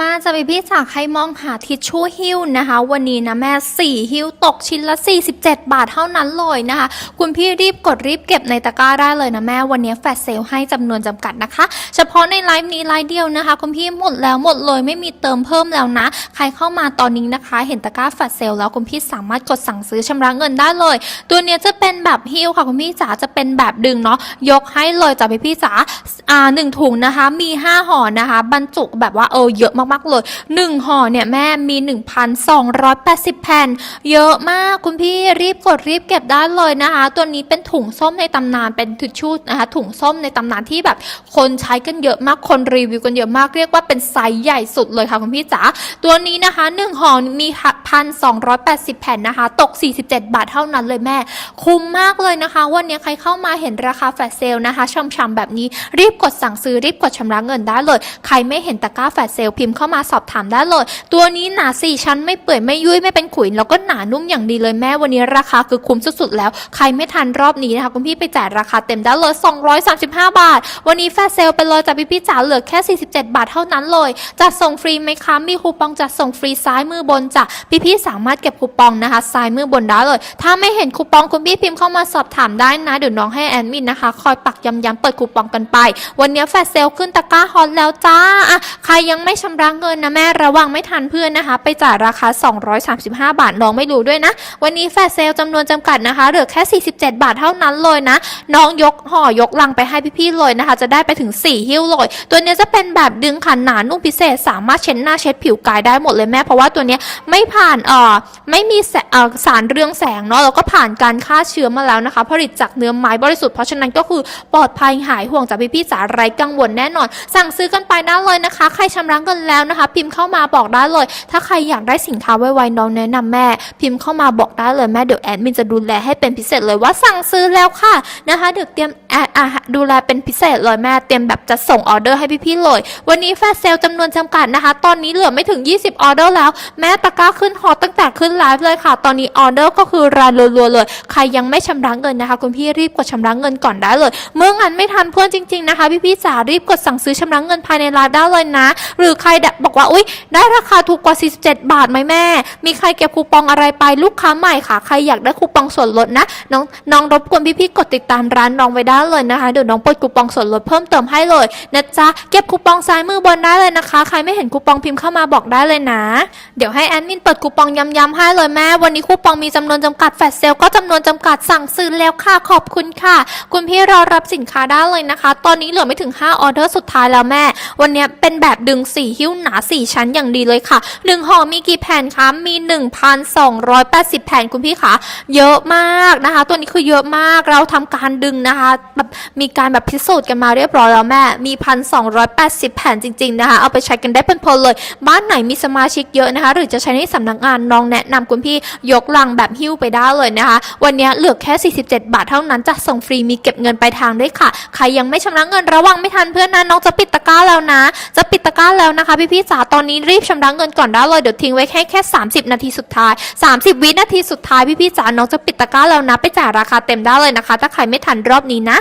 มาจะไปพี่จากใครมองหาทิชชู่หิ้วนะคะ วันนี้นะแม่สี่หิ้วตกชิ้นละ 47 บาทเท่านั้นเลยนะคะ คุณพี่รีบกดรีบเก็บในตะกร้าได้เลยนะแม่วันนี้แฟลชเซลให้จำนวนจำกัดนะคะ เฉพาะในไลฟ์นี้ไลฟ์เดียวนะคะ คุณพี่หมดแล้วหมดเลยไม่มีเติมเพิ่มแล้วนะ ใครเข้ามาตอนนี้นะคะ เห็นตะกร้าแฟลชเซลแล้วคุณพี่สามารถกดสั่งซื้อชำระเงินได้เลย ตัวเนี้ยจะเป็นแบบหิ้วค่ะคุณพี่จ๋าจะเป็นแบบดึงเนาะยกให้เลยจ้ะพี่พี่จ๋า อ่าหนึ่งถุงนะคะ มีห้าห่อนะคะ บรรจุแบบว่าเออเยอะมากๆเลย1ห่อเนี่ยแม่มี1,280แปดสิบแผ่น เยอะมากคุณพี่รีบกดรีบเก็บได้เลยนะคะ ตัวนี้เป็นถุงส้มในตำนานเป็นทิชชู่นะคะถุงส้มในตำนานที่แบบคนใช้กันเยอะมากคนรีวิวกันเยอะมากเรียกว่าเป็นไซส์ใหญ่สุดเลยค่ะคุณพี่จ๋าตัวนี้นะคะ1ห่อมีพันสองร้อยแปดสิบแผ่นนะคะ ตก47บาทเท่านั้นเลยแม่ คุ้มมากเลยนะคะ วันนี้ใครเข้ามาเห็นราคาแฟลชเซลนะคะช่ำๆแบบนี้รีบกดสั่งซื้อรีบกดชำระเงินได้เลย ใครไม่เห็นตะกร้าแฟลชเซลพิมพ์เข้ามาสอบถามได้เลย ตัวนี้หนาสี่ชั้นไม่เปื่อยไม่ยุ่ยไม่เป็นขุยแล้วก็หนานุ่มอย่างดีเลยแม่วันนี้ราคาคือคุ้มสุดๆแล้ว ใครไม่ทันรอบนี้นะคะคุณพี่ไปจ่ายราคาเต็มได้เลย 235 บาท วันนี้แฟลชเซลไปเลยจากพี่พี่จ๋าเหลือแค่ 47 บาทเท่านั้นเลยจัดส่งฟรีไหมคะมีคูปองจัดส่งฟรีซ้ายมือบนจ้ะพี่พี่สามารถเก็บคูปองนะคะซ้ายมือบนได้เลย ถ้าไม่เห็นคูปองคุณพี่พิมพ์เข้ามาสอบถามได้นะเดี๋ยวน้องให้แอดมินนะคะ คอยปักย้ำๆเปิดคูปองกันไปวันนี้แฟลชเซลขึ้นตะกร้าฮอตแล้วจ้าอะใครยังไม่ชำระเงินนะแม่ระวังไม่ทันเพื่อนนะคะ ไปจ่ายราคา 235 บาทน้องไม่รู้ด้วยนะ วันนี้แฟลชเซลจำนวนจำกัดนะคะเหลือแค่ 47 บาทเท่านั้นเลยนะ น้องยกห่อยกลังไปให้พี่ๆเลยนะคะ จะได้ไปถึง 4 หิ้วเลย ตัวนี้จะเป็นแบบดึงขันหนานุ่มพิเศษ สามารถเช็ดหน้าเช็ดผิวกายได้หมดเลยแม่เพราะว่าตัวนี้ไม่ผ่านเอ่อไม่มีสเอ่อสารเรืองแสงเนาะแล้วก็ผ่านการฆ่าเชื้อมาแล้วนะคะ ผลิตจากเนื้อไม้บริสุทธิ์เพราะฉะนั้นก็คือปลอดภัยหายห่วงจากพี่ๆสาไรกังวลแน่นอน สั่งซื้อกันไปได้เลยนะคะ ใครชำระเงินแล้วนะคะ พิมพ์เข้ามาบอกได้เลย ถ้าใครอยากได้สินค้าไวๆน้องแนะนำแม่ พิมพ์เข้ามาบอกได้เลยแม่เดี๋ยวแอดมินจะดูแลให้เป็นพิเศษเลยว่าสั่งซื้อแล้วค่ะนะคะเดี๋ยวเตรียมแอดดูแลเป็นพิเศษเลยแม่เตรียมแบบจะส่งออเดอร์ให้พี่ๆเลย วันนี้แฟลชเซลจำนวนจำกัดนะคะ ตอนนี้เหลือไม่ถึง 20 ออเดอร์แล้ว แม่ตะก้าขึ้นฮอตตั้งแต่ขึ้นไลฟ์เลยค่ะ ตอนนี้ออเดอร์ก็คือรายรัวๆเลย ใครยังไม่ชำระเงินนะคะ คุณพี่รีบกดชำระเงินก่อนได้เลย เมื่องั้นไม่ทันเพื่อนจริง ๆนะคะพี่ๆจ๋ารีบกดสั่งซื้อชำระเงินภายในไลฟ์ได้เลยนะ หรือใครบอกว่าอุ้ยได้ราคาถูกกว่า 47 บาทไหมแม่ มีใครเก็บคูปองอะไรไปลูกค้าใหม่ค่ะ ใครอยากได้คูปองส่วนลดนะ น้องน้องรบกวนพี่ๆกดติดตามร้านน้องไว้ได้เลยนะคะ เดี๋ยวน้องเปิดคูปองส่วนลดเพิ่มเติมให้เลยนะจ๊ะเก็บคูปองซ้ายมือบนได้เลยนะคะ ใครไม่เห็นคูปองพิมพ์เข้ามาบอกได้เลยนะ เดี๋ยวให้แอดมินเปิดคูปองย้ำๆให้เลยแม่ วันนี้คูปองมีจำนวนจำกัดแฟลชเซลก็จำนวนจำกัดสั่งซื้อแล้วค่ะขอบคุณค่ะ คุณพี่รอรับสินค้าได้เลยนะคะ ตอนนี้เหลือไม่ถึง 5 ออเดอร์สุดท้ายแล้วแม่ วันนี้เป็นแบบดึง 4 หิ้วหนา 4 ชั้นอย่างดีเลยค่ะ1ห่อมีกี่แผ่นคะ มี 1,280 แผ่นคุณพี่คะเยอะมากนะคะ ตัวนี้คือเยอะมากเราทำการดึงนะคะแบบมีการแบบพิสูจน์กันมาเรียบร้อยแล้วแม่ มี 1,280 แผ่นจริง ๆ นะคะ เอาไปใช้กันได้เพลินๆเลย บ้านไหนมีสมาชิกเยอะนะคะ หรือจะใช้ในสำนักงานน้องแนะนำคุณพี่ยกลังแบบหิ้วไปได้เลยนะคะ วันนี้เหลือแค่ 47 บาทเท่านั้นจะส่งฟรีมีเก็บเงินปลายทางด้วยค่ะ ใครยังไม่ชำระเงินระวังไม่ทันเพื่อนนะน้องจะปิดตะกร้าแล้วนะ จะปิดตะกร้าแล้วนะคะพี่พี่จ๋าตอนนี้รีบชำระเงินก่อนได้เลยเดี๋ยวทิ้งไว้แค่แค่ 30 นาทีสุดท้าย 30 วินาทีสุดท้ายพี่พี่จ๋าน้องจะปิดตะกร้าแล้วนะ ไปจ่ายราคาเต็มได้เลยนะคะ ถ้าใครไม่ทันรอบนี้นะ